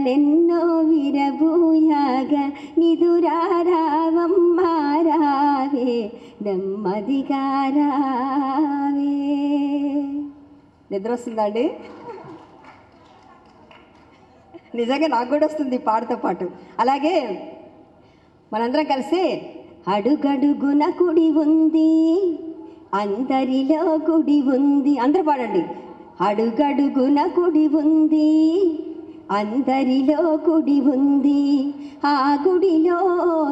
కలలెన్నో విరబూయాగ నిదురారావమ్మారావే నెమ్మదిగా రావే. నిద్ర వస్తుందండి నిజంగా నాకు కూడా వస్తుంది పాటతో పాటు. అలాగే మనందరం కలిసి అడుగడుగున కుడి ఉంది అందరిలో గుడి ఉంది. అందరూ పాడండి. అడుగడుగున కుడి ఉంది అందరిలో గుడి ఉంది. ఆ గుడిలో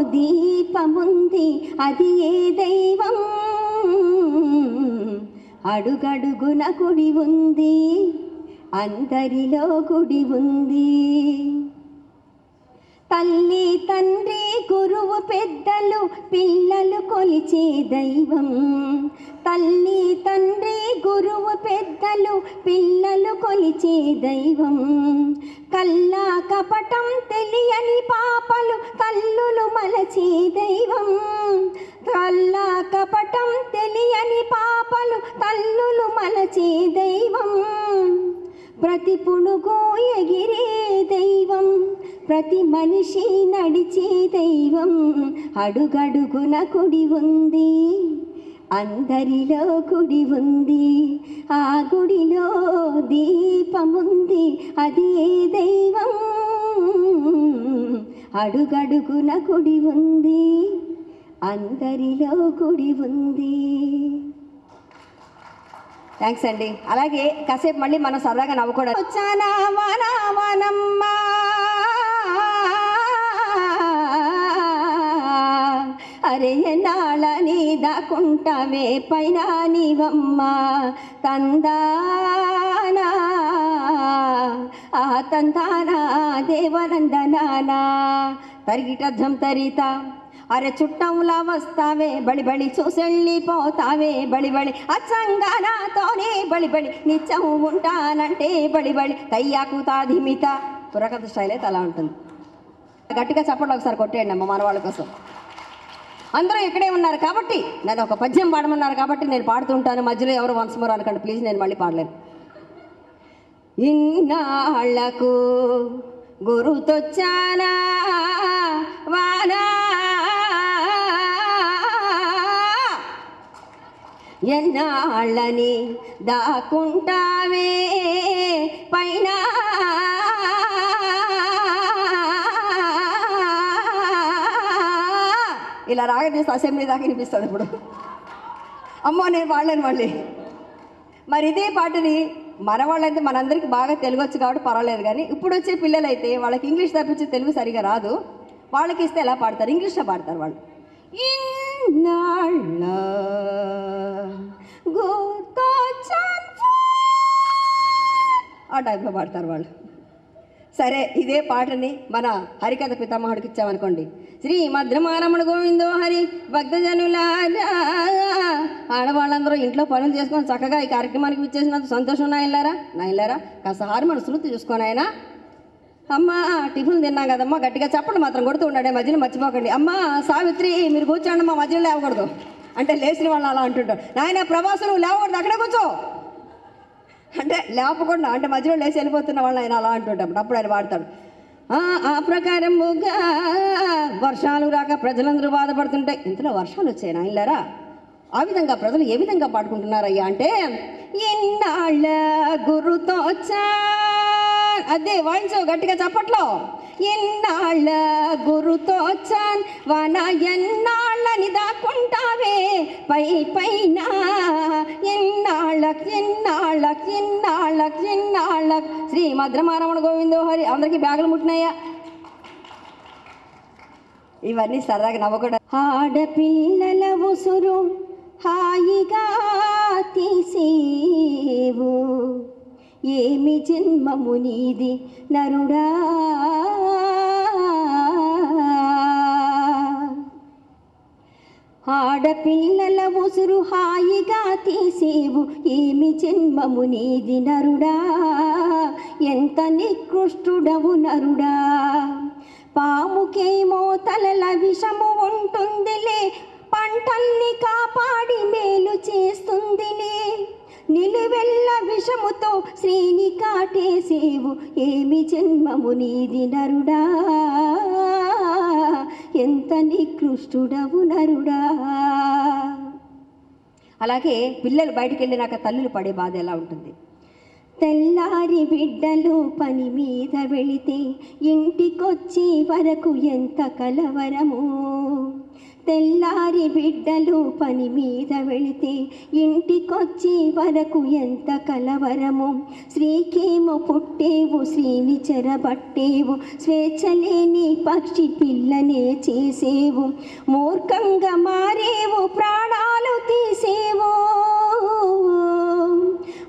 దీపముంది. అది ఏ దైవం? అడుగడుగున గుడి ఉంది. అందరిలో గుడి ఉంది. తల్లి తండ్రి గురువు పెద్దలు పిల్లలు కొలిచే దైవం. తల్లి తండ్రి గురువు పెద్దలు పిల్లలు కొలిచే దైవం. కల్లా కపటం తెలియని పాపలు తల్లులు మలచే దైవం. కల్లా కపటం తెలియని పాపలు తల్లులు మలచే దైవం. ప్రతి పుణుగు ఎగిరే దైవం ప్రతి మనిషి నడిచే దైవం అడుగడుగున కుడి ఉంది అందరిలో కుడి ఉంది ఆ గుడిలో దీపముంది అది ఏ దైవం? అడుగడుగున కుడి ఉంది అందరిలో కుడి ఉంది. థ్యాంక్స్ అండి. అలాగే కాసేపు మళ్ళీ మనం సరదాగా నవ్వుకోవడం. వచ్చానా వానా అరే నాళ నీ దాకుంటావే పైన నీవమ్మ. తందానా. ఆ తందానా దేవనందనానా. తరిగిటధ్రం తరిత అరే చుట్టంలా వస్తావే బడి బడి చూసెళ్ళిపోతావే బడి బడి అచ్చంగా నాతోనే బడి బడి నిత్యం ఉంటానంటే బడి బడి తయ్యాకు తాధిమిత పురకథ స్టైల్ అయితే అలా ఉంటుంది. గట్టిగా చప్పట్లు ఒకసారి కొట్టేయండి అమ్మ మన వాళ్ళ కోసం. అందరూ ఇక్కడే ఉన్నారు కాబట్టి నేను ఒక పద్యం పాడమన్నారు కాబట్టి నేను పాడుతుంటాను. మధ్యలో ఎవరు వన్స్ మోర్ అనకండి. ప్లీజ్ నేను మళ్ళీ పాడలేను. ఇన్నాళ్ళకు గురుతొచ్చానా? వానా ఎన్నాళ్ళని దాకుంటావే పైన ఇలా రాగదీస్తే అసెంబ్లీ దాకా వినిపిస్తుంది ఇప్పుడు. అమ్మో నేను పాడలేను మళ్ళీ. మరి ఇదే పాటని మన వాళ్ళైతే మనందరికీ బాగా తెలుగు వచ్చు కాబట్టి పర్వాలేదు కానీ ఇప్పుడు వచ్చే పిల్లలైతే వాళ్ళకి ఇంగ్లీష్ తప్పించి తెలుగు సరిగా రాదు. వాళ్ళకి ఇస్తే ఎలా పాడతారు? ఇంగ్లీష్లో పాడతారు వాళ్ళు. ఇన్నాళ్ళ ఆ టైప్లో పాడతారు వాళ్ళు. సరే ఇదే పాటని మన హరికథ పితామహుడికి ఇచ్చామనుకోండి. శ్రీ మధ్రమారముడు గోవిందో హరి భక్తజనులారా ఆడవాళ్ళందరూ ఇంట్లో పనులు చేసుకొని చక్కగా ఈ కార్యక్రమానికి ఇచ్చేసినంత సంతోషం నా ఇల్లారా నా ఇల్లారా కాస్త హార్మోన్ శృతి చూసుకొని ఆయన అమ్మ టిఫిన్ తిన్నాం కదమ్మా గట్టిగా చెప్పండి మాత్రం కొడుతూ ఉండండి మధ్యలో మర్చిపోకండి. అమ్మ సావిత్రి మీరు కూర్చోండి మా మధ్యలో లేవకూడదు. అంటే లేచిన వాళ్ళు అలా అంటుంటారు. నాయన ప్రభాసం నువ్వు లేవకూడదు అక్కడే కూర్చో. అంటే లేపకుండా అంటే మధ్యలో లేచి వెళ్ళిపోతున్న వాళ్ళు ఆయన అలా అంటుంటాడు అప్పుడు ఆయన వాడతాడు. "ఆ, ప్రకారముగా వర్షాలు రాక ప్రజలందరూ బాధపడుతుంటే ఇంతలో వర్షాలు వచ్చాయి నాయనలారా ఆ విధంగా ప్రజలు ఏ విధంగా పాడుకుంటున్నారయ్యా? అంటే ఎన్నాళ్ళ గురుతో వచ్చా అదే వాయించు గట్టిగా చప్పట్లో. ఎన్నాళ్ళ గురుతో చాన్ వాన ఎన్నాళ్ళని దాక్కుంటావే? పై పైన? ఎన్నాళ్ళకి ఎన్నాళ్ళకి ఎన్నాళ్ళకి ఎన్నాళ్ళకి శ్రీ మద్రమారమణ గోవిందో హరి అందరికీ బ్యాగులు ముట్టినాయా ఇవన్నీ సరదాగా నవ్వకూడదు. ఆడపిల్లల ఉసురు హాయిగా తీసేవు. ఏమి జన్మము నీది నరుడా? ఆడపిల్లల ఉసురు హాయిగా తీసేవు ఏమి జన్మము నీది నరుడా? ఎంత నికృష్టుడవు నరుడా? పాముకేమో తలల విషము ఉంటుందిలే ప్రేమతో శ్రీని కాటేసేవు ఏమి జన్మము నీది నరుడా? ఎంత నికృష్టుడవు నరుడా? అలాగే పిల్లలు బయటికి వెళ్ళినాక తల్లులు పడే బాధ ఎలా ఉంటుంది? తెల్లారి బిడ్డలు పని మీద వెళితే ఇంటికొచ్చి వరకు ఎంత కలవరము? తెల్లారి బిడ్డలు పని మీద వెళితే ఇంటికొచ్చి వరకు ఎంత కలవరము? శ్రీకేమో పుట్టేవు శ్రీని చెరబట్టేవు స్వేచ్ఛ లేని పక్షి పిల్లనే చేసేవు మూర్ఖంగా మారేవు ప్రాణాలు తీసేవు.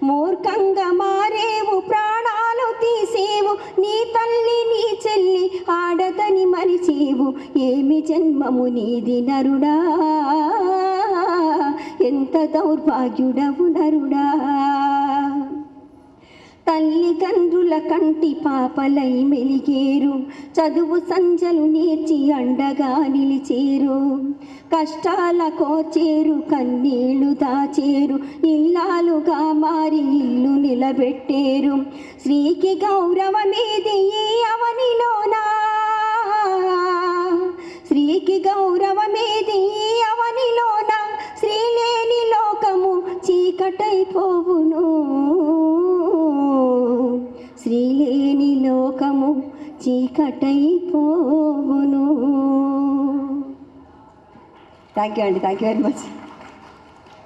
మూర్ఖంగా మారేవు ప్రాణాలు తీసేవు నీ తల్లి నీ చెల్లి ఆడ ఆడదని మరిచేవు. ఏమి జన్మము నీది నరుడా? ఎంత దౌర్భాగ్యుడవు నరుడా? తల్లిదండ్రుల కంటి పాపలై మెలిగేరు. చదువు సంజలు నేర్చి అండగా నిలిచేరు. కష్టాల కోచేరు కన్నీళ్ళు దాచేరు. ఇల్లాలుగా మారి ఇల్లు నిలబెట్టేరు. శ్రీకి గౌరవమేది ఈ అవనిలోనా? స్త్రీకి గౌరవమేది అవనిలోన? స్త్రీ లేని లోకము చీకటైపోవును. స్త్రీ లేని లోకము చీకటైపోవును. థ్యాంక్ యూ అండి థ్యాంక్ యూ వెరీ మచ్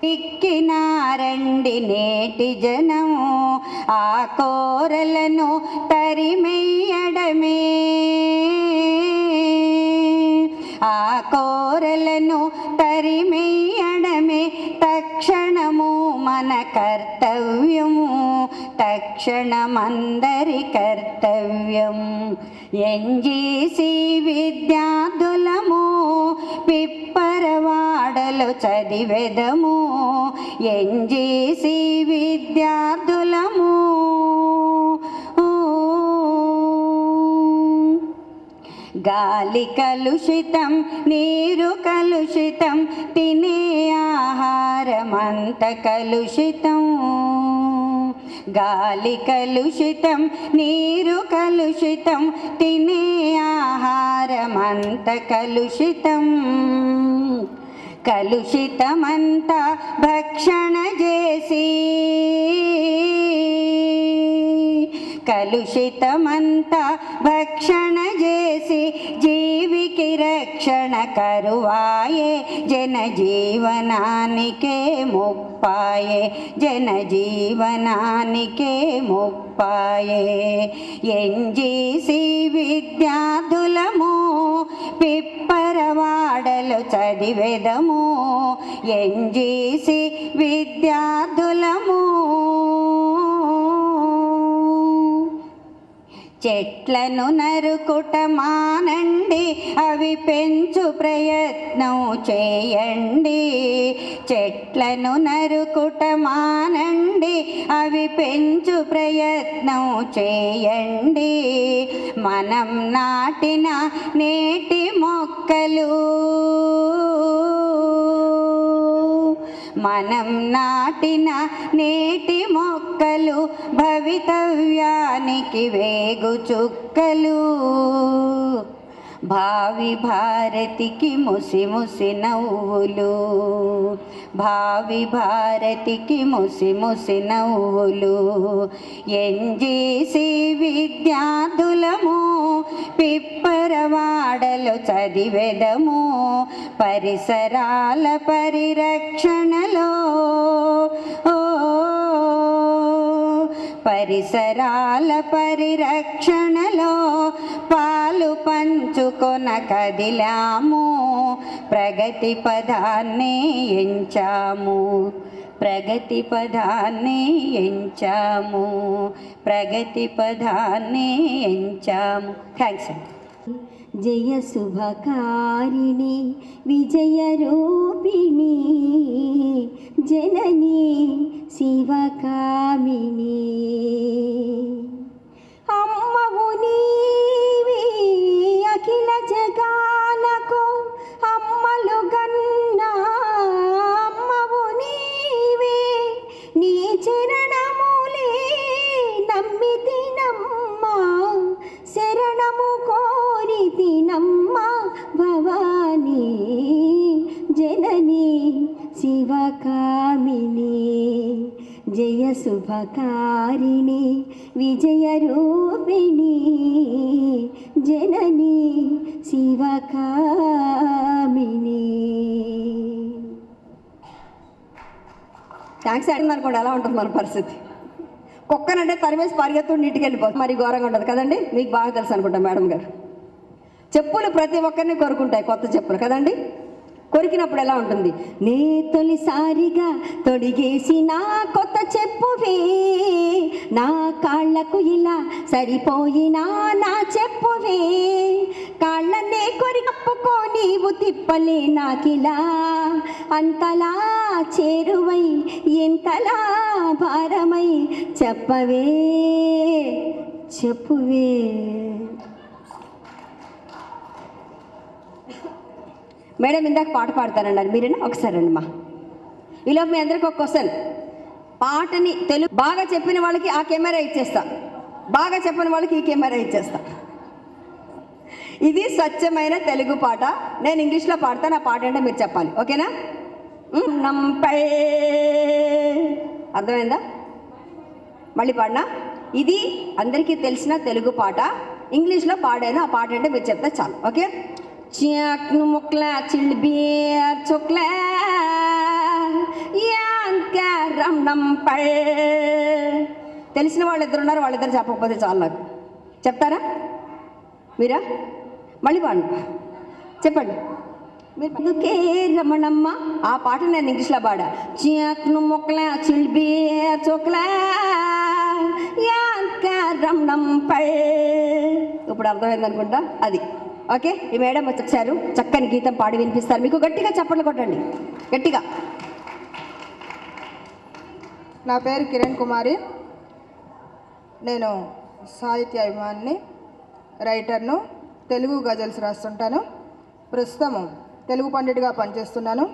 ఎక్కినారండి నేటి జనము ఆ కోరలను తరిమెయ్యడమే కోరలను తరిమెయ్యడమే తక్షణము మన కర్తవ్యము. తక్షణమందరి కర్తవ్యం ఎన్జీసి విద్యార్థులము పిప్పరవాడలు చదివెదము. ఎన్జీసి విద్యార్థులము గాలి కలుషితం నీరు కలుషితం తినే ఆహారమంత కలుషితం. గాలి కలుషితం నీరు కలుషితం తినే ఆహారమంత కలుషితం. కలుషితమంతా భక్షణ చేసి కలుషితమంతా భక్షణ చేసి జీవికి రక్షణ కరువాయే. జన జీవనానికే ముప్పాయే. జన జీవనానికే ముప్పాయే. ఎన్జీసి విద్యార్థులము పిప్పరవాడలు చదివెదము ఎంజీసి విద్యార్థులము. చెట్లను నరుకుట మానండి అవి పెంచు ప్రయత్నం చేయండి. చెట్లను నరుకుట మానండి అవి పెంచు ప్రయత్నం చేయండి. మనం నాటిన నేటి మొక్కలు మనం నాటిన నేటి మొక్కలు భవితవ్యానికి వేగు చుక్కలు. భావి భారతికి ముసి ముసి నవ్వులు. భావి భారతికి ముసి ముసి నవ్వులు. ఎన్జీసీ విద్యార్థులము పిప్పరవాడలు చదివెదము పరిసరాల పరిరక్షణలో. ఓ పరిసరాల పరిరక్షణలో పాలు పంచుకొన కదిలాము. ప్రగతి పదాన్ని ఎంచాము. ప్రగతి పదాన్ని ఎంచాము. ప్రగతి పదాన్ని ఎంచాము. థ్యాంక్స్ అండి జయ శుభకారిణి విజయరూపిణి జనని శివకామిని. అమ్మవు నీవి అఖిల జగాలకు అమ్మలు గన్నా జయ విజయరూపిణి విజయ జనని శివకామిని. థ్యాంక్స్ అడిగిందనుకోండి ఎలా ఉంటుంది మన పరిస్థితి. కుక్కనంటే తరివేసి పరిగెత్తుడు నీటికి వెళ్ళిపోతుంది మరి ఘోరంగా ఉంటుంది కదండి? మీకు బాగా తెలుసు అనుకుంటా మేడం గారు. చెప్పులు ప్రతి ఒక్కరిని కొరుకుంటాయి కొత్త చెప్పులు. కదండి? కొరికినప్పుడు ఎలా ఉంటుంది? నే తొలిసారిగా తొడిగేసి నా కొత్త చెప్పువే నా కాళ్ళకు ఇలా సరిపోయినా నా చెప్పువే. కాళ్ళనే కొరికప్పుకో నీవు తిప్పలే నాకిలా. అంతలా చేరువై ఎంతలా భారమై చెప్పవే చెప్పువే. మేడం ఇందాక పాట పాడతారన్నారు మీరేనా? ఒకసారి అండి మా. ఈలోపు మీ అందరికి ఒక క్వశ్చన్. పాటని తెలుగు బాగా చెప్పిన వాళ్ళకి ఆ కెమెరా ఇచ్చేస్తా. బాగా చెప్పిన వాళ్ళకి ఈ కెమెరా ఇచ్చేస్తా. ఇది స్వచ్ఛమైన తెలుగు పాట. నేను ఇంగ్లీష్లో పాడతాను ఆ పాట అంటే మీరు చెప్పాలి. ఓకేనా? నంపై అర్థమైందా? మళ్ళీ పాడినా? ఇది అందరికీ తెలిసిన తెలుగు పాట. ఇంగ్లీష్లో పాడాను ఆ పాట అంటే మీరు చెప్తే చాలు. ఓకే? చియాక్ను ముక్లా చిల్బియర్ చుక్లా యాంకారం నంపై తెలిసిన వాళ్ళు ఇద్దరు ఉన్నారు వాళ్ళిద్దరు చెప్పకపోతే చాలు నాకు చెప్తారా మీరా మళ్ళీ పాడు చెప్పండి మీరు అందుకే రమణమ్మ ఆ పాట నేను ఇంగ్లీష్లో పాడా చియాక్ను మొక్కల చిల్బి చోక్లా రమణం పై ఇప్పుడు అర్థమైంది అనుకుంటా అది ఓకే? ఈ మేడం వచ్చారు చక్కని గీతం పాడి వినిపిస్తారు. మీకు గట్టిగా చప్పట్లు కొట్టండి. గట్టిగా. నా పేరు కిరణ్ కుమారి. నేను సాహిత్య అభిమానిని రైటర్ను తెలుగు గజల్స్ రాస్తుంటాను. ప్రస్తుతం తెలుగు పండిట్గా పనిచేస్తున్నాను.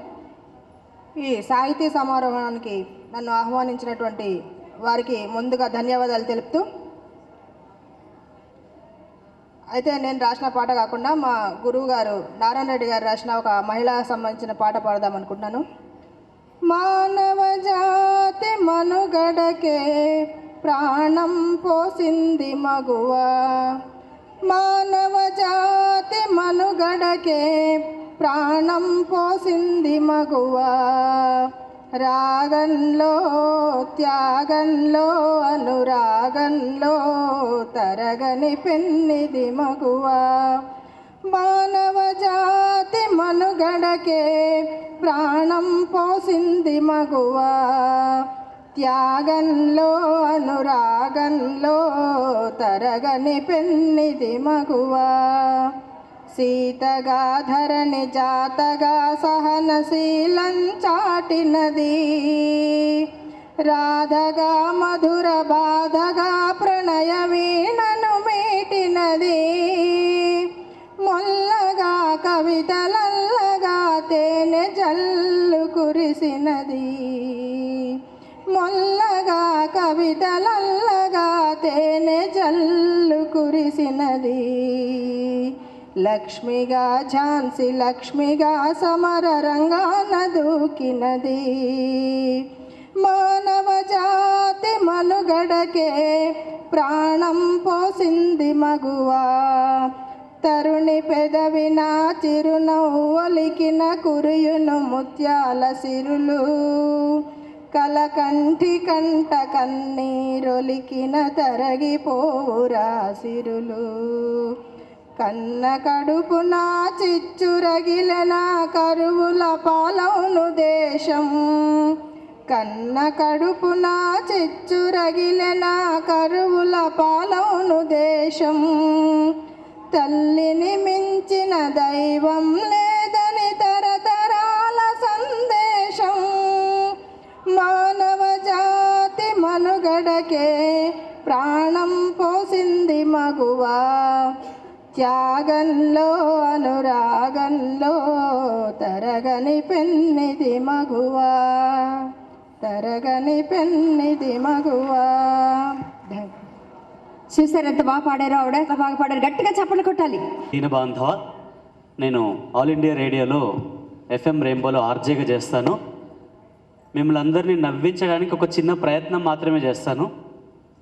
ఈ సాహితీ సమారోహానికి నన్ను ఆహ్వానించినటువంటి వారికి ముందుగా ధన్యవాదాలు తెలుపుతూ అయితే నేను రాసిన పాట కాకుండా మా గురువు గారు నారాయణ రెడ్డి గారు రాసిన ఒక మహిళకు సంబంధించిన పాట పాడదాం అనుకుంటున్నాను. మానవ జాతి మనుగడకే ప్రాణం పోసింది మగువ. మానవ జాతి మనుగడకే ప్రాణం పోసింది మగువా. రాగంలో త్యాగంలో అనురాగంలో తరగని పెన్నిది మగువ. మానవ జాతి మనుగడకే ప్రాణం పోసింది మగువ. త్యాగంలో అనురాగంలో తరగని పెన్నిది మగువా. సీతగా ధరణి జాతగా సహనశీలం చాటినది. రాధగా మధుర బాధగా ప్రణయ వీణను మీటినది. మొల్లగా కవితలల్లగా తేనె జల్లు కురిసినది. మొల్లగా కవితలల్లగా తేనె జల్లు కురిసినది. లక్ష్మిగా ఝాన్సీ లక్ష్మిగా సమర రంగాన దూకినది. మానవ జాతి మనుగడకే ప్రాణం పోసింది మగువా. తరుణి పెదవిన చిరునవ్వొలికిన కురియును ముత్యాల సిరులు. కలకంఠి కంట కన్నీరొలికిన తరగిపోరా సిరులు. కన్న కడుపున చిచ్చురగిలన కరువుల పాలవును దేశం కన్న కడుపున చిచ్చురగిలన కరువుల పాలవును దేశం తల్లిని మించిన దైవం లేదని తరతరాల సందేశం మానవ జాతి మనుగడకే ప్రాణం పోసింది మగువా. త్యాగంలో అనురాగంలో తరగని పెన్నిది మగువా తరగని పెన్నిది మగువా. చూసారు ఎంత బాగా పాడారో ఆవిడ ఎంత బాగా పాడారు. గట్టిగా చప్పట్లు కొట్టాలి. దీన బాంధవ నేను ఆల్ ఇండియా రేడియోలో ఎఫ్ఎం రెయిన్బోలో ఆర్జేగా చేస్తాను. మిమ్మల్ని అందరినీ నవ్వించడానికి ఒక చిన్న ప్రయత్నం మాత్రమే చేస్తాను.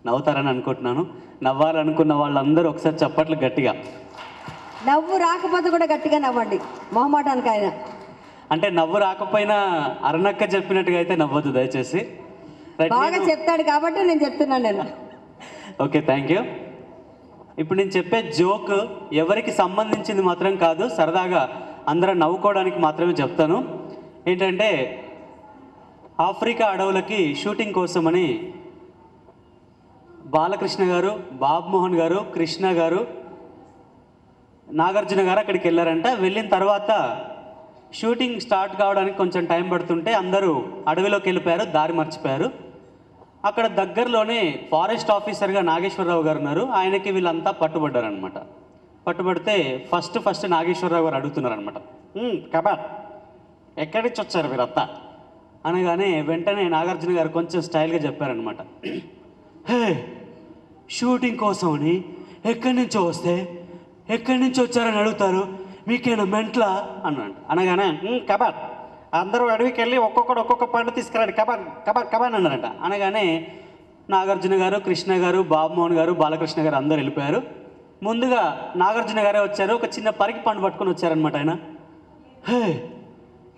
నవ్వుతారని అనుకుంటున్నాను. నవ్వాలనుకున్న వాళ్ళందరూ ఒకసారి చప్పట్లు గట్టిగా. నవ్వు రాకపోతే కూడా గట్టిగా నవ్వండి. మొహమాటానికి ఆయన. అంటే నవ్వు రాకపోయినా అరుణక్క చెప్పినట్టుగా అయితే నవ్వద్దు దయచేసి. బాగా చెప్తాడు కాబట్టి నేను చెప్తున్నాను నేను. ఓకే థ్యాంక్ యూ ఇప్పుడు నేను చెప్పే జోక్ ఎవరికి సంబంధించింది మాత్రం కాదు సరదాగా అందరం నవ్వుకోవడానికి మాత్రమే చెప్తాను. ఏంటంటే ఆఫ్రికా అడవులకి షూటింగ్ కోసమని బాలకృష్ణ గారు బాబుమోహన్ గారు కృష్ణ గారు నాగార్జున గారు అక్కడికి వెళ్ళారంట. వెళ్ళిన తర్వాత షూటింగ్ స్టార్ట్ కావడానికి కొంచెం టైం పడుతుంటే అందరూ అడవిలోకి వెళ్ళిపోయారు దారి మర్చిపోయారు. అక్కడ దగ్గరలోనే ఫారెస్ట్ ఆఫీసర్గా నాగేశ్వరరావు గారు ఉన్నారు. ఆయనకి వీళ్ళంతా పట్టుబడ్డారనమాట పట్టుబడితే ఫస్ట్ ఫస్ట్ నాగేశ్వరరావు గారు అడుగుతున్నారనమాట కబాట్ ఎక్కడి నుంచి వచ్చారు మీరంతా? అనగానే వెంటనే నాగార్జున గారు కొంచెం స్టైల్గా చెప్పారనమాట హే షూటింగ్ కోసమని ఎక్కడి నుంచో వస్తే ఎక్కడి నుంచి వచ్చారని అడుగుతారు? మీకేనా మెంట్లా? అన్నాడు. అనగానే కబాట్ కబాడ్ అందరూ అడవికి వెళ్ళి ఒక్కొక్కడు ఒక్కొక్క పండు తీసుకురండి. కబాన్ కబాన్ కబాన్ అన్నారంట. అనగానే నాగార్జున గారు కృష్ణ గారు బాబుమోహన్ గారు బాలకృష్ణ గారు అందరూ వెళ్ళిపోయారు. ముందుగా నాగార్జున గారే వచ్చారు. ఒక చిన్న పరికి పండు పట్టుకొని వచ్చారనమాట ఆయన. హే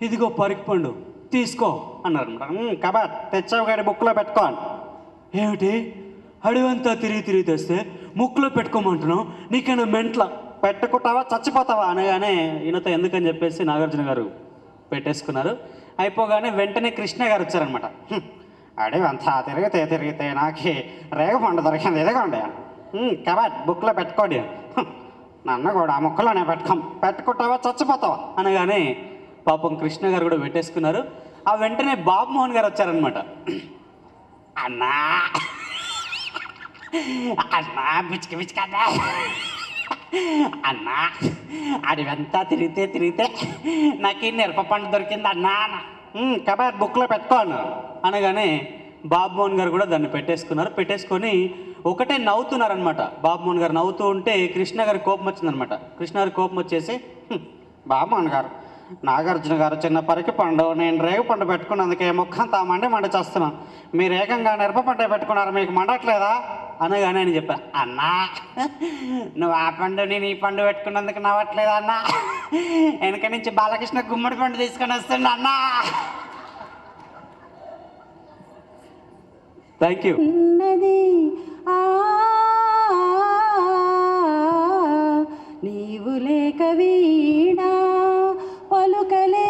ఇదిగో పరికి పండు. తీసుకో. అన్నారనమాట కబాట్ తెచ్చావు గారి బుక్లో పెట్టుకో ఏమిటి ఏమిటి? అంతా తిరిగి తిరిగి తెస్తే ముక్కులో పెట్టుకోమంటున్నావు. నీకైనా మెంట్ల? పెట్టుకుంటావా? చచ్చిపోతావా? అనగానే ఈయనతో ఎందుకని చెప్పేసి నాగార్జున గారు పెట్టేసుకున్నారు. అయిపోగానే వెంటనే కృష్ణ గారు వచ్చారనమాట అడే అంతా తిరిగితే తిరిగితే నాకు రేగ పండు దొరికింది. ఎదగండి కబాట్ బుక్లో పెట్టుకోండి. నన్ను కూడా ఆ ముక్కలోనే పెట్టుకోం. పెట్టుకుంటావా? చచ్చిపోతావా? అనగానే పాపం కృష్ణ గారు కూడా పెట్టేసుకున్నారు. ఆ వెంటనే బాబు మోహన్ గారు వచ్చారనమాట అన్నా! అన్నా బిచ్కి బిచ్కి అన్నా అన్నా అడివంతా తిరిగితే తిరిగితే నాకు ఈ మిరప పండు దొరికింది అన్నా కబాట్ బుక్లో పెట్టుకోను. అనగానే బాబుమోహన్ గారు కూడా దాన్ని పెట్టేసుకున్నారు. పెట్టేసుకొని ఒకటే నవ్వుతున్నారనమాట బాబుమోహన్ గారు నవ్వుతూ ఉంటే కృష్ణ గారి కోపం వచ్చిందనమాట కృష్ణ గారి కోపం వచ్చేసి "హ్మ్, బాబుమోహన్ గారు నాగార్జున గారు చిన్న పరికి పండు నేను రేగు పండు పెట్టుకున్నందుకే ముఖం తా మండి మండి చేస్తున్నాను. మీరు ఏకంగా మిరప పంట పెట్టుకున్నారు? మీకు మండట్లేదా? అనగానే ఆయన చెప్పా అన్నా నువ్వు ఆ పండు నేను ఈ పండు పెట్టుకున్నందుకు నవ్వట్లేదు అన్నా. వెనక నుంచి బాలకృష్ణ గుమ్మడి పండు తీసుకొని వస్తుండ అన్నా. థ్యాంక్ యూ ఆ నీవు లేక వీడా పలుకలే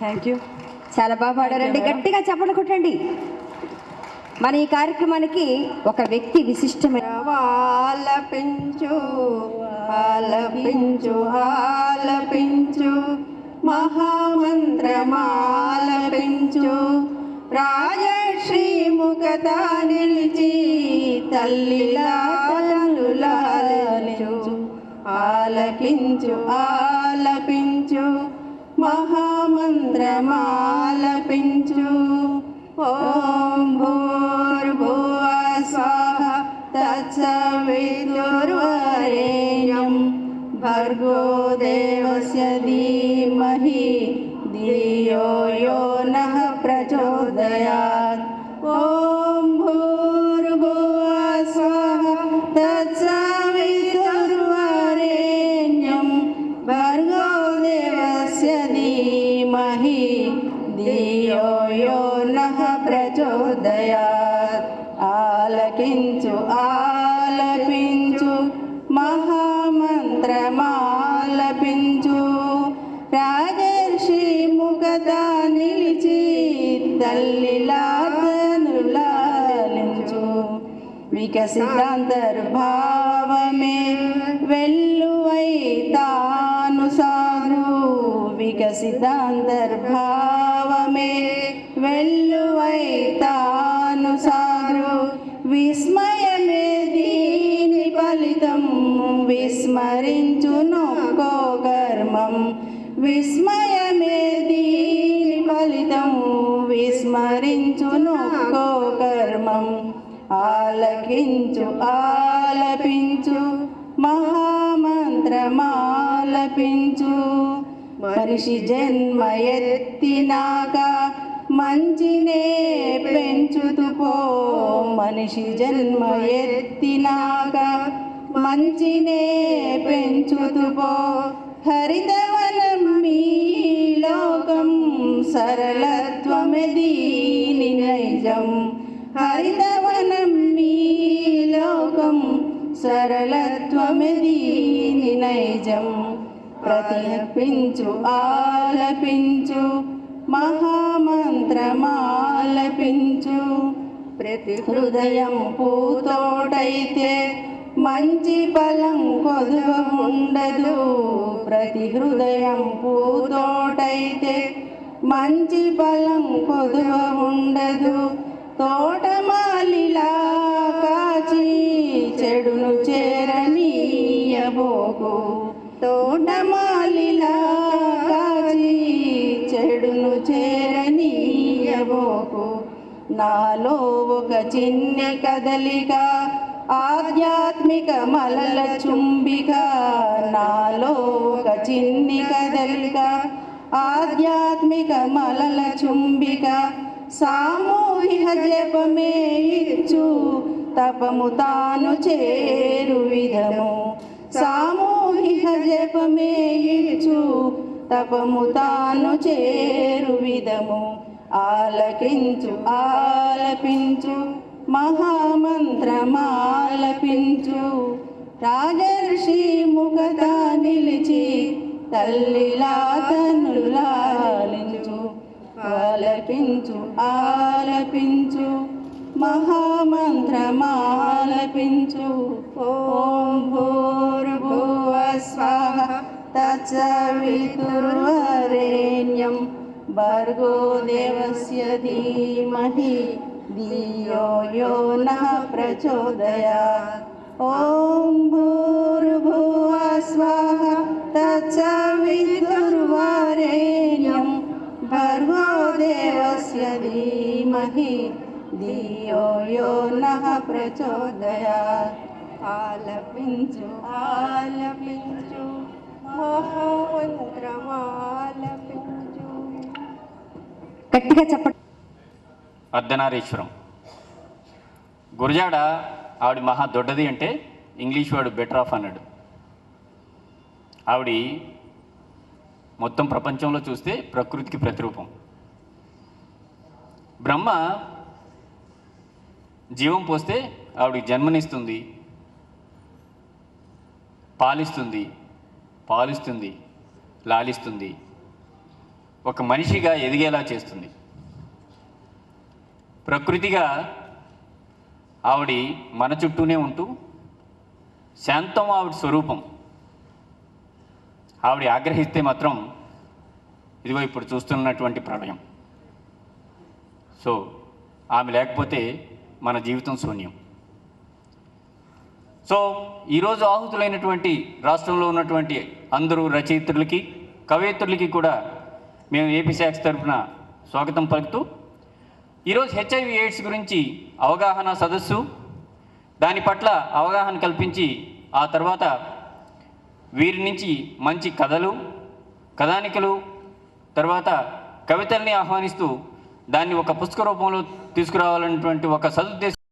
థ్యాంక్ యూ చాలా బాగా పాడారండి. గట్టిగా చెప్పలు కొట్టండి. మన ఈ కార్యక్రమానికి ఒక వ్యక్తి విశిష్టమైన ఆలపించు ఆలపించు ఆలపించు మహామంత్రమాలపించు రాజశ్రీ ముఖత నిలిచి తల్లిలా తల్లులాలించు ఆలకించు ఆలపించు మహామంత్రమాలపించు ఓం భూర్భువ స్వాహ తత్సవితుర్వరేణ్యం భర్గో దేవస్య ధీమహి ధియో యో నః ప్రచోదయాత్ ఓం భూర్భువ వికసితాంతర్భావమే వెల్లువై తాను సాగు వికసితాంతర్భావమే వెల్లువై తాను సాగు విస్మయమే దీని ఫలితం. విస్మరించు నొక్కో కర్మం. ఆలకించు ఆలపించు మహామంత్రమాలపించు. మనిషి జన్మ ఎత్తినాక మంచినే పెంచుతుపో మనిషి జన్మ ఎత్తినాక మంచినే పెంచుతుపో హరితవనం మీ లోకం సరళత్వమే దీని నైజం. హరితవనం మీ లోకం దీని నైజం ప్రతిపించు ఆలపించు మహామంత్రమాలపించు. ప్రతి హృదయం పూతోటైతే మంచి ఫలం కొదువ ఉండదు ప్రతి హృదయం పూతోటైతే మంచి ఫలం కొదువ ఉండదు తోటమాలిలా కాచి చెడును చేరనీయబోకు. తోటమాలిలా కాచి చెడును చేరనీయబోకు. నాలో ఒక చిన్న కదలిక ఆధ్యాత్మిక మలల చుంబిక. నాలో ఒక చిన్ని కదలిక ఆధ్యాత్మిక మలల చుంబిక. సామూహిక జపమే ఇచ్చు తపము తాను చేరు విధము. సామూహిక జపమే ఇచ్చు తపము తాను చేరు విధము. ఆలకించు ఆలపించు మహామంత్రమాలపించు రాజర్షి ముఖత నిలిచి తల్లిలా తనులాలించు. ఆలపించు ఆలపించు మహామంత్రమాలపించు ఓం భూర్భువ స్వాహ తత్సవితుర్వరేణ్యం భర్గో దేవస్య ధీమహి ధియో యో నః ప్రచోదయాత్ ఓం భూర్భువ ధియో యో నః ప్రచోదయాత్ ఆలపించు ఆలపించు మహామంత్రమాలపించు గట్టిగా చెప్పండి. అర్ధనారీశ్వరం. గురజాడ ఆవిడ మహా దొడ్డది అంటే ఇంగ్లీష్ వాడు బెటర్ ఆఫ్ అన్నాడు. ఆవిడ మొత్తం ప్రపంచంలో చూస్తే ప్రకృతికి ప్రతిరూపం. బ్రహ్మ జీవం పోస్తే ఆవిడకి జన్మనిస్తుంది పాలిస్తుంది పాలిస్తుంది లాలిస్తుంది. ఒక మనిషిగా ఎదిగేలా చేస్తుంది. ప్రకృతిగా ఆవిడ మన చుట్టూనే ఉంటూ శాంతం ఆవిడ స్వరూపం. ఆవిడ ఆగ్రహిస్తే మాత్రం ఇదిగో ఇప్పుడు చూస్తున్నటువంటి ప్రళయం. సో ఆమె లేకపోతే మన జీవితం శూన్యం. సో ఈరోజు ఆహుతులైనటువంటి రాష్ట్రంలో ఉన్నటువంటి అందరూ రచయిత్రులకి కవయిత్రులకి కూడా మేము ఏపీ శాఖ తరఫున స్వాగతం పలుకుతూ ఈరోజు హెచ్ఐవి ఎయిడ్స్ గురించి అవగాహన సదస్సు దాని పట్ల అవగాహన కల్పించి ఆ తర్వాత వీరి నుంచి మంచి కథలు కథానికలు తర్వాత కవితల్ని ఆహ్వానిస్తూ దాన్ని ఒక పుస్తక రూపంలో తీసుకురావాలన్నటువంటి ఒక సదుద్దేశం